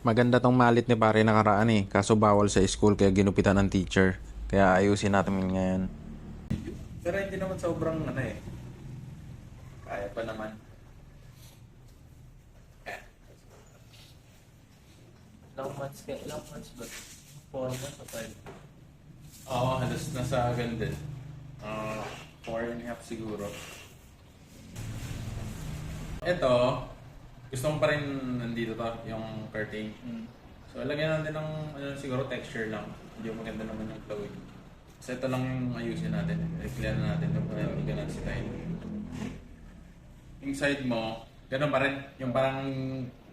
Maganda tong malit ni pare nakaraan eh. Kaso bawal sa school kaya ginupitan ng teacher. Kaya ayusin natin yun ngayon. Pero hindi naman sobrang ano eh. Kaya pa naman. Ilang months ka? Ilang months ba? 4 months o 5? Oo, halos nasa agad din. Ah, four and a half siguro. Ito, gusto mo pa rin nandito to, yung curtain. Mm. So, lagyan natin ng ano, siguro texture lang. Hindi maganda naman yung eh. So, ito lang yung ayusin natin. I-clear na natin para hindi ganun si tayo. Yung side mo, ganun pa rin. Yung parang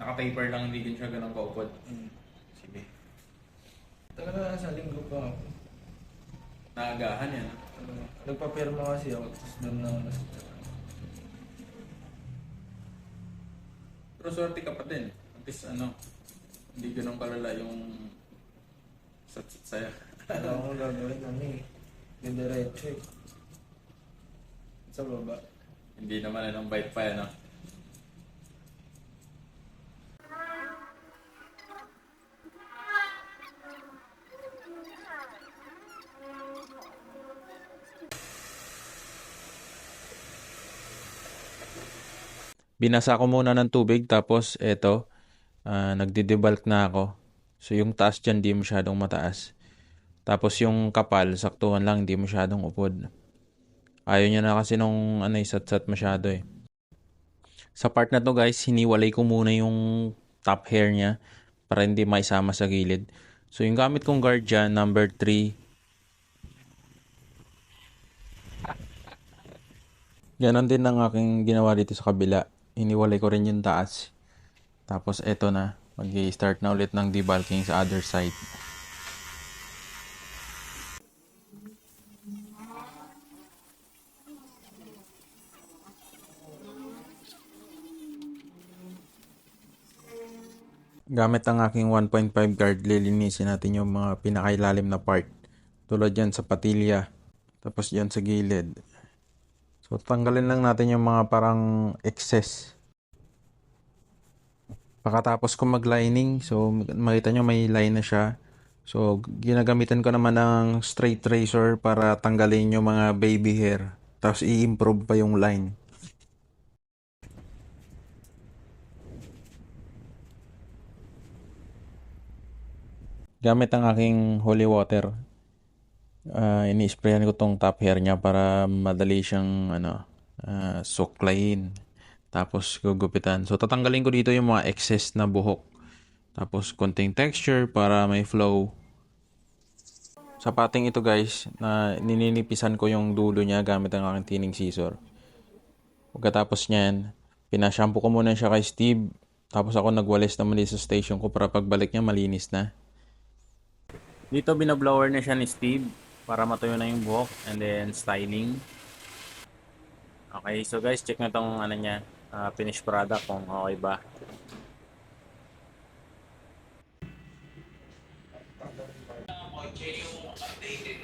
naka-taper lang, hindi din siya ganun kaupod. Mm. Sige. Talaga sa linggo pa ako. Naagahan yan. Nagpapirma kasi ako, tapos doon na ako. Pero swerte ka pa din. At least ano, hindi ganun kalala yung satsat sa'yo. Wala akong gagawin ano eh. Didiretso eh. Sa baba. hindi naman anong bite pa yan, Binasa ko muna ng tubig tapos eto, ah, nagdidebalk na ako. So yung taas dyan di masyadong mataas. Tapos yung kapal, saktuhan lang, hindi masyadong upod. Ayaw niya na kasi nung ano, sat masyado eh. Sa part na to guys, hiniwalay ko muna yung top hair niya para hindi maisama sa gilid. So yung gamit kong guard dyan, number 3. Ganon din ang aking ginawa dito sa kabila. Hiniwalay ko rin yung taas. Tapos eto na, mag start na ulit ng debulking sa other side. Gamit ang aking 1.5 guard, lilinisin natin yung mga pinakailalim na part. Tulad yan sa patilya, tapos yan sa gilid. So, tanggalin lang natin yung mga parang excess. Pagkatapos ko mag-lining, so makita nyo may line na siya. So, ginagamitan ko naman ng straight razor para tanggalin yung mga baby hair. Tapos i-improve pa yung line. Gamit ang aking holy water, uh, ini-sprayan ko tong top hair niya para madali siyang ano, ah, suklayin. Tapos gugupitan. So tatanggalin ko dito yung mga excess na buhok. Tapos konting texture para may flow. Sa pating ito guys, na nininipisan ko yung dulo niya gamit ang aking tining scissor. Pagkatapos niyan, pinashampoo ko muna siya kay Steve. Tapos ako nagwalis naman sa station ko para pagbalik niya malinis na. Dito binablower na siya ni Steve para matuyo na yung buhok and then styling. Okay, so guys, check na tong ano niya, uh, finished product kung okay ba. Updated